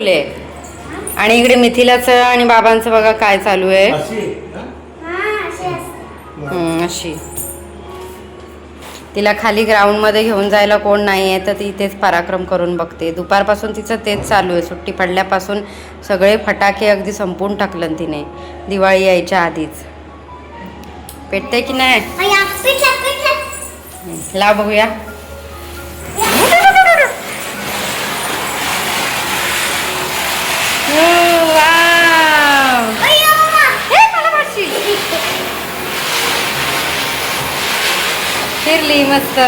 आणि इकडे मिथिलाचं आणि बाबांचं बघा काय चालू आहे. अशी हा? तिला खाली ग्राउंडमध्ये घेऊन जायला कोण नाही आहे तर ती इथेच पराक्रम करून बघते. दुपारपासून तिचं तेच चालू आहे. सुट्टी पडल्यापासून सगळे फटाके अगदी संपवून टाकलं तिने. दिवाळी यायच्या आधीच. पेटते की नाही? लाव बघूया. फिरली मस्त.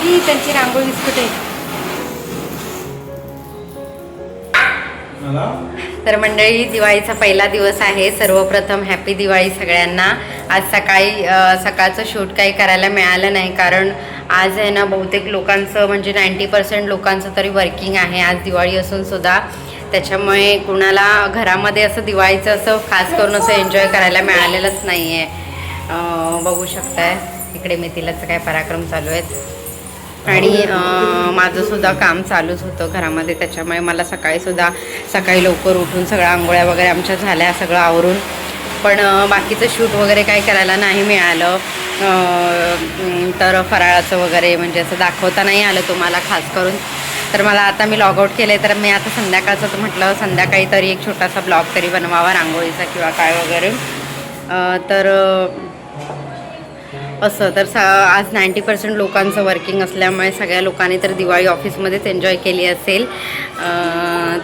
ही त्यांची रांगोळी दिसते. ते. तर मंडळी दिवाळीचा पहिला दिवस आहे. सर्वप्रथम हॅपी दिवाळी सगळ्यांना. आज सकाळी सकाळचं शूट काही करायला मिळालं नाही कारण आज आहे ना बहुतेक लोकांचं म्हणजे नाईंटी पर्सेंट लोकांचं तरी वर्किंग आहे आज दिवाळी असून सुद्धा. त्याच्यामुळे कुणाला घरामध्ये असं दिवाळीचं असं खास करून असं एन्जॉय करायला मिळालेलंच नाही आहे बघू शकताय. इकडे मेथीलाचं काय पराक्रम चालू आहेत. आणि माझंसुद्धा माझं सुद्धा काम चालूच होतं घरामध्ये. त्याच्यामुळे मला सकाळी सुद्धा सकाळी लवकर उठून सगळ्या आंघोळ्या वगैरे आमच्या झाल्या सगळं आवरून. पण बाकीचं शूट वगैरे काही करायला नाही मिळालं. तर फराळाचं वगैरे म्हणजे असं दाखवता नाही आलं तुम्हाला खास करून. तर मला आता मी लॉग आउट केलं तर मी आता संध्याकाळचं म्हटलं संध्याकाळी तरी एक छोटासा ब्लॉग तरी बनवावा रांगोळीचा किंवा काय वगैरे. तर असं. तर सा आज नाईंटी पर्सेंट लोकांचं वर्किंग असल्यामुळे सगळ्या लोकांनी तर दिवाळी ऑफिसमध्येच एन्जॉय केली असेल.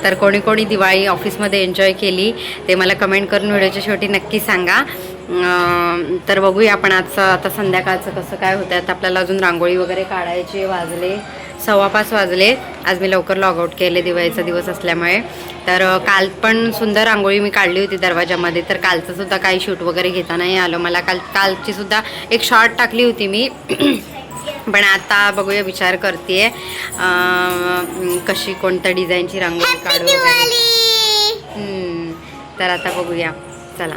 तर कोणी कोणी दिवाळी ऑफिसमध्ये एन्जॉय केली ते मला कमेंट करून व्हिडिओच्या शेवटी नक्की सांगा. तर बघूया आपण आजचं आता संध्याकाळचं कसं काय होतं आता आपल्याला अजून रांगोळी वगैरे काढायची वाजले सव्वा पाच वाजले. आज मी लवकर लॉग आऊट केले दिवाळीचा दिवस असल्यामुळे. तर काल पण सुंदर रांगोळी मी काढली होती दरवाजामध्ये. तर कालचं सुद्धा काही शूट वगैरे घेता नाही आलं. मला काल कालची सुद्धा एक शॉर्ट टाकली होती मी. पण आता बघूया विचार करते कशी कोणत्या डिझाईनची रांगोळी काढू वगैरे. तर आता बघूया. चला.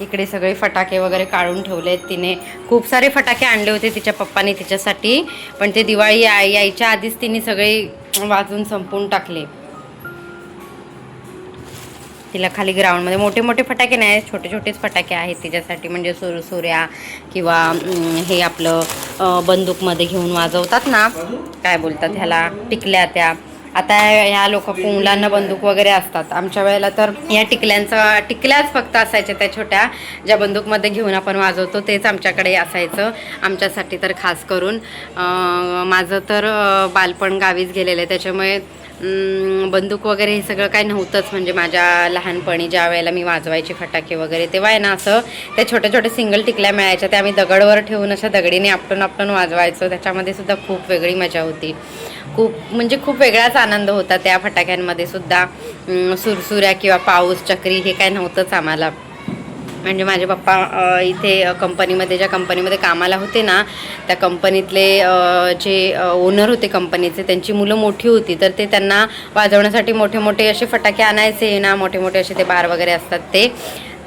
इकडे सगळे फटाके वगैरे काढून ठेवले आहेत तिने खूप सारे फटाके आणले होते तिच्या पप्पाने तिच्यासाठी. पण ते दिवाळी यायच्या आधीच तिने सगळे वाजून संपवून टाकले. तिला खाली ग्राउंडमध्ये मोठे मोठे फटाके नाही छोटे छोटेच फटाके आहेत तिच्यासाठी. म्हणजे सुरसुऱ्या किंवा हे आपलं बंदूकमध्ये घेऊन वाजवतात ना. काय बोलतात ह्याला? टिकल्या त्या. आता ह्या लोक मुलांना बंदूक वगैरे असतात. आमच्या वेळेला तर या टिकल्यांचा टिकल्याच फक्त असायच्या त्या छोट्या ज्या बंदूकमध्ये घेऊन आपण वाजवतो तेच आमच्याकडे असायचं. आमच्यासाठी तर खास करून माझं तर बालपण गावीच गेलेलं आहे. त्याच्यामुळे बंदूक वगैरे हे सगळं काही नव्हतंच. म्हणजे माझ्या लहानपणी ज्या वेळेला मी वाजवायचे फटाके वगैरे तेव्हा आहे ना असं त्या छोट्या छोट्या सिंगल टिकल्या मिळायच्या. त्या आम्ही दगडवर ठेवून अशा दगडीने आपटून आपटून वाजवायचो. त्याच्यामध्ये सुद्धा खूप वेगळी मजा होती. खूप म्हणजे खूप वेगळाच आनंद होता त्या फटाक्यांमध्ये सुद्धा. सुरसुऱ्या किंवा पाऊस चक्री हे काय नव्हतंच आम्हाला. म्हणजे माझे पप्पा इथे कंपनीमध्ये ज्या कंपनीमध्ये कामाला होते ना त्या कंपनीतले जे ओनर होते कंपनीचे त्यांची मुलं मोठी होती तर ते त्यांना वाजवण्यासाठी मोठे मोठे असे फटाके आणायचे ना मोठे मोठे असे ते बार वगैरे असतात ते.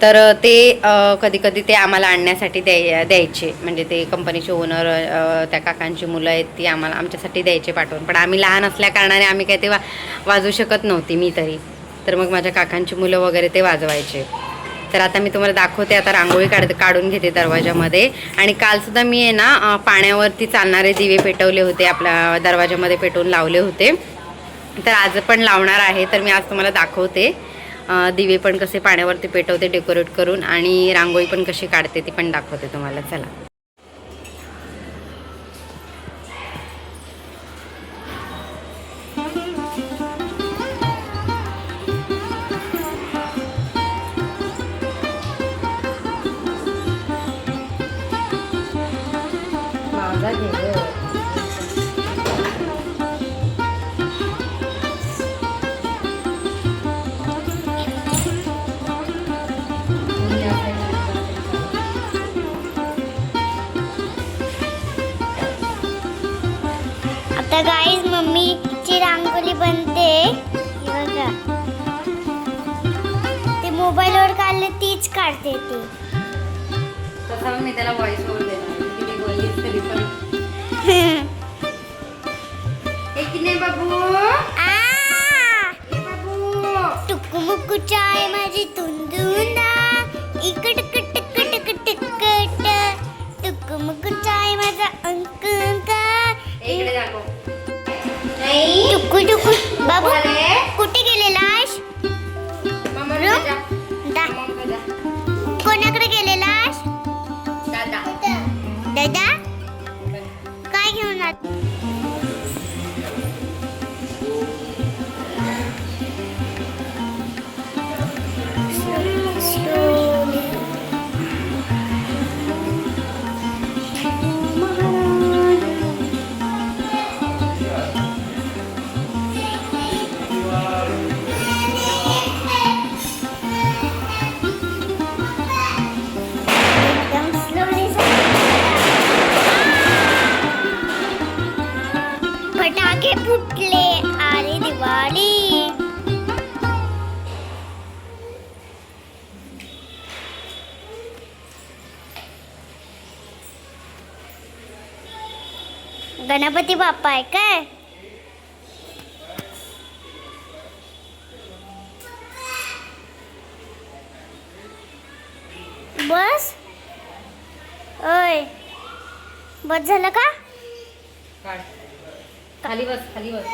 तर ते कधी कधी ते आम्हाला आणण्यासाठी द्याय द्यायचे. म्हणजे ते कंपनीचे ओनर त्या काकांची मुलं आहेत ती आम्हाला आमच्यासाठी द्यायचे पाठवून. पण आम्ही लहान असल्याकारणाने आम्ही काही ते वा वाजू शकत नव्हती मी तरी. तर मग माझ्या काकांची मुलं वगैरे ते वाजवायचे. तर आता मी तुम्हाला दाखवते आता रांगोळी काढ काढून घेते दरवाजामध्ये. आणि कालसुद्धा मी आहे ना पाण्यावरती चालणारे दिवे पेटवले होते आपल्या दरवाजामध्ये पेटवून लावले होते. तर आज पण लावणार आहे तर मी आज तुम्हाला दाखवते. दिवे पण कसे पाण्यावरती पेटवते डेकोरेट करून आणि रांगोळी पण कशी काढते ती पण दाखवते तुम्हाला. चला. आता गाईज मम्मीची रांगोली बनते. ते मोबाईल वर काढले तीच काढते ते. बाबू? बाबू. आहे माझी तुंदून गणपती बाप्पा आहे काय? बस? ओय बस झालं का? खाली बस खाली बस.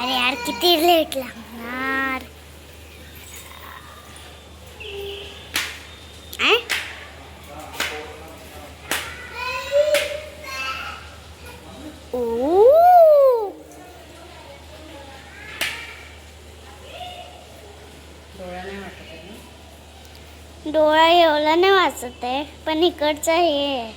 अरे यार किती लेट लागणार आ? ओ डोळा नाही वाटत आहे ना? मला नाही वाचत आहे पण इकडचं हे आहे.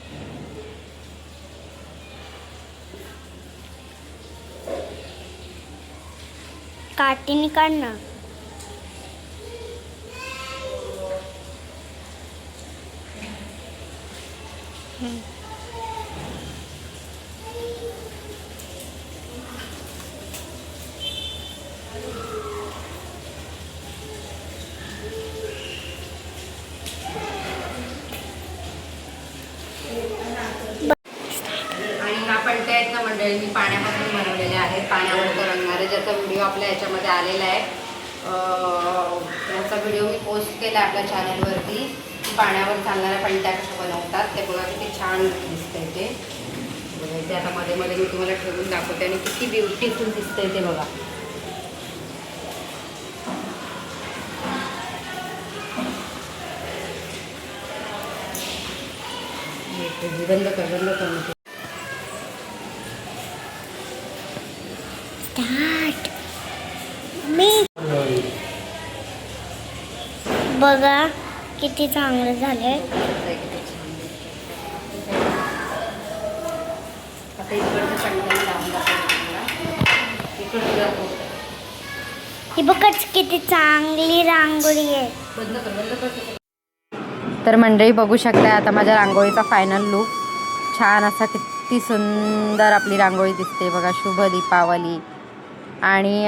काठीने काढ ना हम्म. आणि ह्या पलट्या आहेत ना मंडळी मी पाण्यापासून बनवलेल्या आहेत पाण्यावर तरंगणारे ज्याचा व्हिडिओ आपल्या याच्यामध्ये आलेला आहे अं, त्याचा व्हिडिओ मी पोस्ट केला आपल्या चॅनलवरती पाण्यावर चालणाऱ्या पलट्या कशा बनवतात ते बघा किती छान दिसतंय ते. बघा इथे आता मध्ये मध्ये मी तुम्हाला ठेवून दाखवते आणि किती ब्युटिफुल दिसतंय ते बघा. बंद कर बंद कर. बघा किती चांगलं दाखव. ही बघच किती चांगली रांगोळी आहे. तर मंडळी बघू शकता आता माझ्या रांगोळीचा फायनल लुक छान असा किती सुंदर आपली रांगोळी दिसते बघा शुभ दीपावली. आणि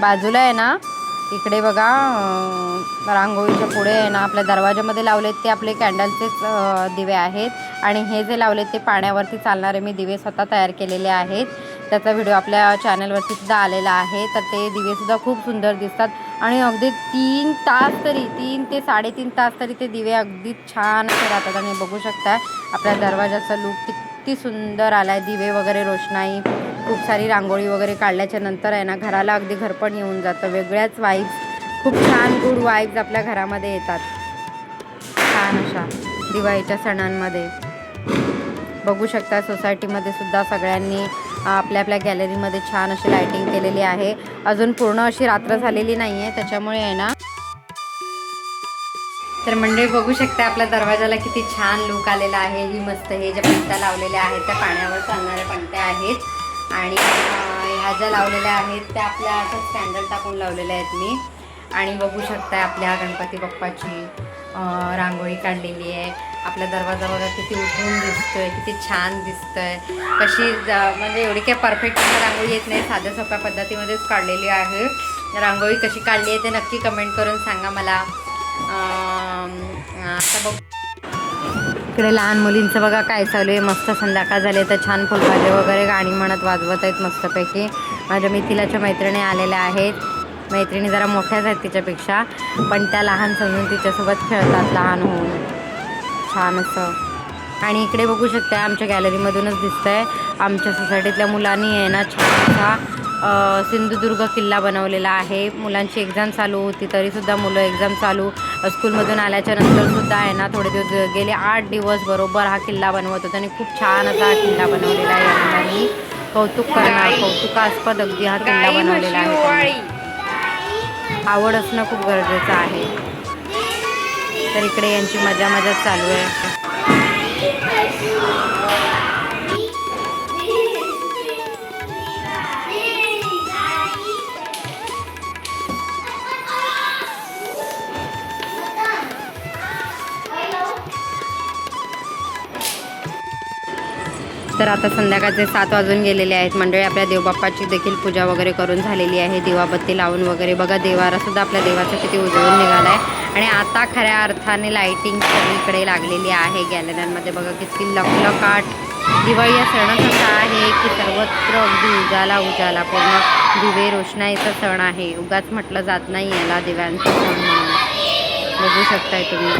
बाजूला आहे ना इकडे बघा रांगोळीच्या पुढे आहे ना आपल्या दरवाजामध्ये लावलेत ते आपले कॅन्डलचेच दिवे आहेत. आणि हे जे लावलेत ते पाण्यावरती चालणारे मी दिवे स्वतः तयार केलेले आहेत. त्याचा व्हिडिओ आपल्या चॅनलवरती सुद्धा आलेला आहे. तर ते दिवेसुद्धा खूप सुंदर दिसतात. आणि अगदी तीन तास तरी तीन ते साडेतीन तास तरी ते दिवे अगदी छान असे राहतात. आणि बघू शकता आपल्या दरवाजाचा लूक किती सुंदर आला आहे दिवे वगैरे रोषणाई खूप सारी रांगोळी वगैरे काढल्याच्या नंतर आहे ना घराला अगदी घरपण येऊन जातं. वेगळ्याच वाईब्स खूप छान गुड वाईब्स आपल्या घरामध्ये येतात. छान अशा दिवाळीच्या सणांमध्ये. बघू शकता सोसायटीमध्ये सुद्धा सगळ्यांनी आपल्या आपल्या गॅलरीमध्ये छान अशी लायटिंग केलेली आहे. अजून पूर्ण अशी रात्र झालेली नाही आहे त्याच्यामुळे आहे ना तर मंडळी बघू शकता आपल्या दरवाजाला किती छान लुक आलेला आहे. ही मस्त हे ज्या पणत्या लावलेल्या आहेत त्या पाण्यावर चालणाऱ्या पणत्या आहेत. आणि ह्या ज्या लावलेल्या आहेत त्या आपल्या असंच कॅन्डल टाकून लावलेल्या आहेत मी. आणि बघू शकता आपल्या गणपती बाप्पाची रांगोळी काढलेली आहे. आपल्या दरवाजा बघा किती उठून दिसतोय किती छान दिसतंय. कशी म्हणजे एवढी काही परफेक्ट रांगोळी येत नाही साध्या सोप्या पद्धतीमध्येच काढलेली आहे. रांगोळी कशी काढली आहे ते नक्की कमेंट करून सांगा मला. आता बघ. इकडे लहान मुलींचं बघा काय चालू आहे. मस्त संध्याकाळ झाले तर छान फुलभाजी वगैरे गाणी म्हणत वाजवत आहेत मस्तपैकी. माझ्या मिथिलाच्या मैत्रिणी आलेल्या आहेत. मैत्रिणी जरा मोठ्याच आहेत तिच्यापेक्षा पण त्या लहान समजून तिच्यासोबत खेळतात लहान होऊन. छान असं. आणि इकडे बघू शकता आमच्या गॅलरीमधूनच दिसतंय. आमच्या सोसायटीतल्या मुलांनी आहे ना छान असा सिंधुदुर्ग किल्ला बनवलेला आहे. मुलांची एक्झाम चालू होती तरीसुद्धा मुलं एक्झाम चालू स्कूलमधून आल्याच्या नंतरसुद्धा आहे ना थोडे दिवस गेले आठ दिवस बरोबर हा किल्ला बनवत होता आणि खूप छान असा हा किल्ला बनवलेला आहे. मुलांनी कौतुक करणार कौतुकास्पद अगदी हा किल्ला बनवलेला आहे. आवड असणं खूप गरजेचं आहे. तर इकडे यांची मजा मजा चालू आहे. तर आता संध्याकाळचे सात वाजून गेलेले आहेत. मंडळी आपल्या देवबाप्पाची देखील पूजा वगैरे करून झालेली आहे. दिवाबत्ती लावून वगैरे. बघा देवारा सुद्धा आपल्या देवाचं किती उजळून निघाला आहे आणि आता खऱ्या अर्थाने लाईटिंग सगळीकडे लागलेली आहे. गॅलऱ्यांमध्ये बघा किती लखलकाट दिवाळी हा सणच असा आहे की सर्वत्र अगदी उजाला उजाला पूर्ण दिवे रोषणाईचा सण आहे. उगाच म्हटलं जात नाही याला दिव्यांचा सण म्हणून. बघू शकताय तुम्ही.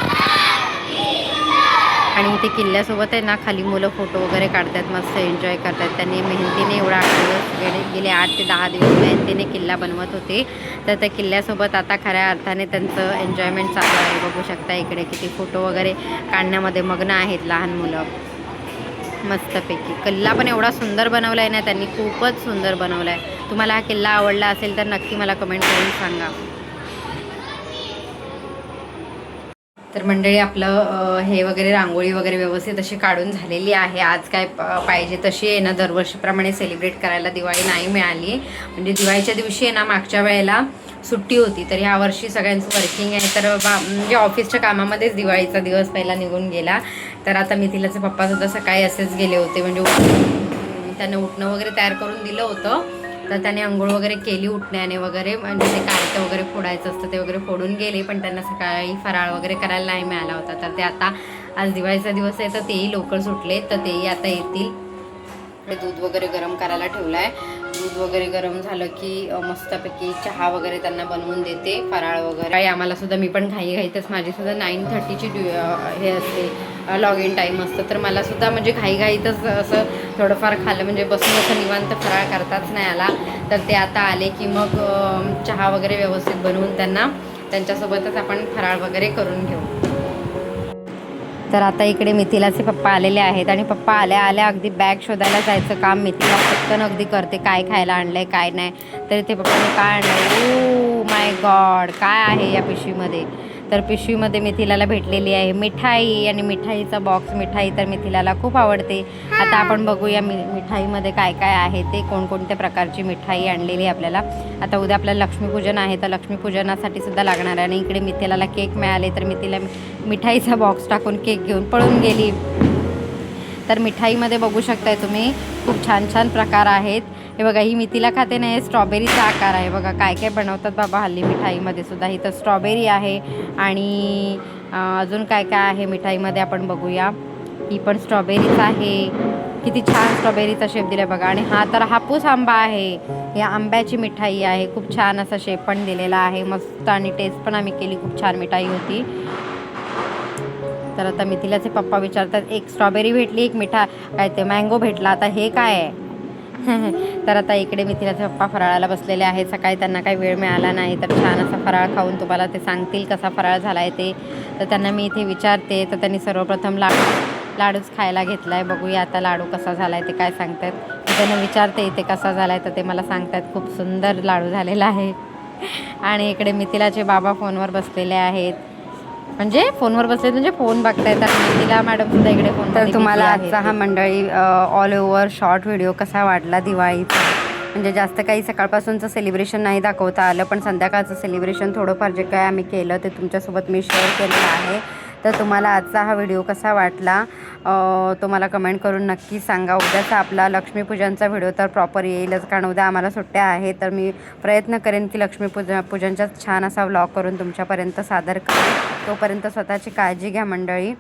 आणि इथे किल्ल्यासोबत आहे ना खाली मुलं फोटो वगैरे काढतात मस्त एन्जॉय करतात. त्यांनी मेहनतीने एवढा आठ दिवस गेले गेले आठ ते दहा दिवस मेहनतीने किल्ला बनवत होते. तर त्या किल्ल्यासोबत आता खऱ्या अर्थाने त्यांचं एन्जॉयमेंट चालू आहे. बघू शकता इकडे किती फोटो वगैरे काढण्यामध्ये मग्न आहेत लहान मुलं. मस्तपैकी. किल्ला पण एवढा सुंदर बनवला आहे ना त्यांनी खूपच सुंदर बनवला आहे तुम्हाला हा किल्ला आवडला असेल तर नक्की मला कमेंट करून सांगा. तर मंडळी आपलं हे वगैरे रांगोळी वगैरे व्यवस्थित अशी काढून झालेली आहे. आज काय प- पाहिजे तशी आहे ना दरवर्षीप्रमाणे सेलिब्रेट करायला दिवाळी नाही मिळाली. म्हणजे दिवाळीच्या दिवशी आहे ना मागच्या वेळेला सुट्टी होती. तर ह्या वर्षी सगळ्यांचं वर्किंग आहे. तर बा म्हणजे ऑफिसच्या कामामध्येच दिवाळीचा दिवस पहिला निघून गेला. तर आता मिथिलाचे पप्पासुद्धा सकाळी असेच गेले होते. म्हणजे त्यांना उठणं वगैरे तयार करून दिलं होतं. तर त्याने आंघोळ वगैरे केली उठण्याने वगैरे म्हणजे ते कार्ट वगैरे फोडायचं असतं ते वगैरे फोडून गेले पण त्यांना सकाळी फराळ वगैरे करायला नाही मिळाला होता. तर ते आता आज दिवाळीचा दिवस आहे तर तेही लवकर सुटले तर तेही आता येतील. दूध वगैरे गरम करायला ठेवलं आहे दूध वगैरे गरम झालं की मस्तपैकी चहा वगैरे त्यांना बनवून देते फराळ वगैरे. आणि आम्हाला सुद्धा मी पण घाई घाईतच माझी सुद्धा नाईन थर्टीची हे असते लॉग इन टाईम असतं. तर मला सुद्धा म्हणजे घाई घाईतच असं थोडंफार खाल्लं म्हणजे बसून असं निवांत फराळ करताच नाही आला. तर ते आता आले की मग चहा वगैरे व्यवस्थित बनवून त्यांना त्यांच्यासोबतच आपण फराळ वगैरे करून घेऊ. तर आता इकडे मिथिलाचे पप्पा आलेले आहेत आणि पप्पा आल्या आल्या अगदी बॅग शोधायला जायचं काम. मिथिला पटकन अगदी करते काय खायला आणलंय काय नाही. तर ते पप्पाने काय आणलंय? ओ माय गॉड काय आहे या पिशवीमध्ये? तर पिशवीमध्ये मिथिलाला भेटलेली आहे. मिठाई आणि मिठाईचा बॉक्स मिठाई तर मिथिलाला खूप आवडते. आता आपण बघूया मि मिठाईमध्ये काय काय आहे. ते कोणकोणत्या प्रकारची मिठाई आणलेली आहे आपल्याला. आता उद्या आपल्याला लक्ष्मीपूजन आहे तर लक्ष्मीपूजनासाठी सुद्धा लागणार आहे. आणि इकडे मिथिलाला केक मिळाले तर मिथिला मिठाईचा बॉक्स टाकून केक घेऊन पळून गेली. तर मिठाईमध्ये बघू शकताय तुम्ही खूप छान छान प्रकार आहेत. हे बघा ही मिथिला खाते नाही स्ट्रॉबेरीचा आकार आहे. बघा काय काय बनवतात बाबा हल्ली मिठाईमध्ये सुद्धा. ही तर स्ट्रॉबेरी आहे आणि अजून काय काय आहे मिठाईमध्ये आपण बघूया. ही पण स्ट्रॉबेरीच आहे. किती छान स्ट्रॉबेरीचा शेप दिला बघा. आणि हा तर हापूस आंबा आहे. या आंब्याची मिठाई आहे. खूप छान असा शेप पण दिलेला आहे. मस्त आणि टेस्ट पण आम्ही केली. खूप छान मिठाई होती. तर आता मिथिलाचे पप्पा विचारतात एक स्ट्रॉबेरी भेटली एक मिठा काय ते मँगो भेटला. आता हे काय आहे? तर आता इकडे मिथिलाचे पप्पा फराळाला बसलेले आहे. सकाळी त्यांना काही वेळ मिळाला नाही तर छान असा फराळ खाऊन तुम्हाला ते सांगतील कसा फराळ झाला आहे ते. तर त्यांना मी इथे विचारते. तर त्यांनी सर्वप्रथम लाडू लाडूच खायला घेतला आहे बघूया आता लाडू कसा झाला आहे ते काय सांगतात. मी त्यांना विचारते इथे कसा झाला आहे तर ते मला सांगतात. खूप सुंदर लाडू झालेला आहे. आणि इकडे मिथिलाचे बाबा फोनवर बसलेले आहेत. म्हणजे फोनवर बसले म्हणजे फोन बघतायत आणि मिथिला मॅडम सुद्धा इकडे फोन तर तुम्हाला आजचा हा मंडळी ऑल ओव्हर शॉर्ट व्हिडिओ कसा वाटला दिवाळीचा? म्हणजे जास्त काही सकाळपासूनचं सेलिब्रेशन नाही दाखवता आलं पण संध्याकाळचं सेलिब्रेशन थोडंफार जे काय आम्ही केलं ते तुमच्यासोबत मी शेअर केलेलं आहे. तर तुम्हाला आजचा हा व्हिडिओ कसा वाटला तुम्हाला तो मला कमेंट करून नक्की सांगा. उद्याचा आपला लक्ष्मीपूजनचा व्हिडिओ तर प्रॉपर येईलच कारण उद्या आम्हाला सुट्ट्या आहे तर मी प्रयत्न करेन की लक्ष्मीपूजा पूजनचा छान असा व्लॉग करून तुमच्यापर्यंत सादर करेन. तोपर्यंत स्वतःची काळजी घ्या मंडळी.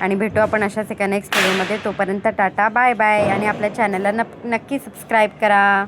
आणि भेटू आपण अशाच एका नेक्स्ट व्हिडिओमध्ये तोपर्यंत टाटा बाय बाय आणि आपल्या चॅनलला नक्की सबस्क्राईब करा.